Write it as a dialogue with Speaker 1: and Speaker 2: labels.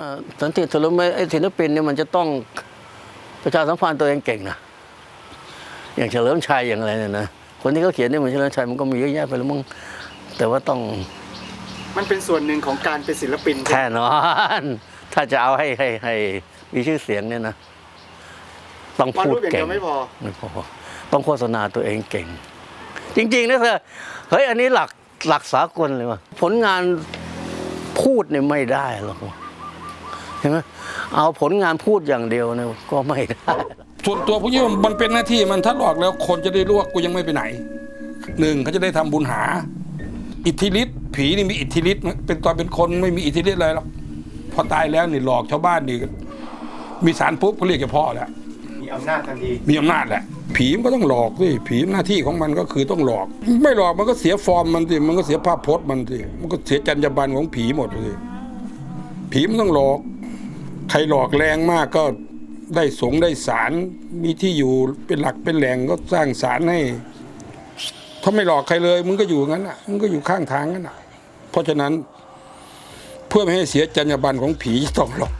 Speaker 1: อ่าสันติศิลป์ไอ้ศิลปินเนี่ยมันจะต้องประชาสัมพันธ์ตัวเองเก่งนะอย่างเฉลิมชัยอย่างอะไรเนี่ยนะคนที่เขาเขียนเนี่ยเหมือนเฉลิมชัยมันก็มีเยอะแยะไปแล้วมั้งแต่ว่าต้อง
Speaker 2: มันเป็นส่วนหนึ่งของการเป็นศิลปิน
Speaker 1: แค่นอนถ้าจะเอาให้ให้ให้มีชื่อเสียงเนี่ยนะต้อง
Speaker 2: วาด
Speaker 1: พูด
Speaker 2: รูปอย่าง
Speaker 1: เก่
Speaker 2: เดี
Speaker 1: ง
Speaker 2: ยวไม่พอ
Speaker 1: ไม่พอต้องโฆษณาตัวเองเก่ง จริงๆนะเธอเฮ้ยอันนี้หลักหลักสากลเลยว่ะผลงานพูดเนี่ยไม่ได้หรอก ว่ะเห็นไหมเอาผลงานพูดอย่างเดียวเนี่ยก็ไม่ได้
Speaker 3: ส่วนตัวผมคิดว่มันเป็นหน้าที่มันถ้าหลอกแล้วคนจะได้รู้ว่ากูยังไม่ไปไหนหนึ่งเขาจะได้ทำบุญหา อิทธิฤทธิ์ผีนี่มีอิทธิฤทธิ์เป็นตอนเป็นคนไม่มีอิทธิฤทธิ์อะไรหรอกพอตายแล้วนี่หลอกชาวบ้านนี่มีสารปุ๊บเขาเรียกเฉพาะแล้ว
Speaker 2: มีอำนาจทันที
Speaker 3: มีอำนาจแหละผีมันก็ต้องหลอกสิผีหน้าที่ของมันก็คือต้องหลอก ไม่หลอกมันก็เสียฟอร์มมันสิมันก็เสียภาพพจน์มันสิมันก็เสียจรรยาบรรณของผีหมดเลยผีมันต้องหลอก ใครหลอกแรงมากก็ได้สงได้ศาลมีที่อยู่เป็นหลักเป็นแหล่งก็สร้างศาลให้ ถ้าไม่หลอกใครเลย มึงก็อยู่งั้นอะมึงก็อยู่ข้างทางงั้นอะ เพราะฉะนั้นเพื่อไม่ให้เสียจรรยาบรรณของผีต้องหลอก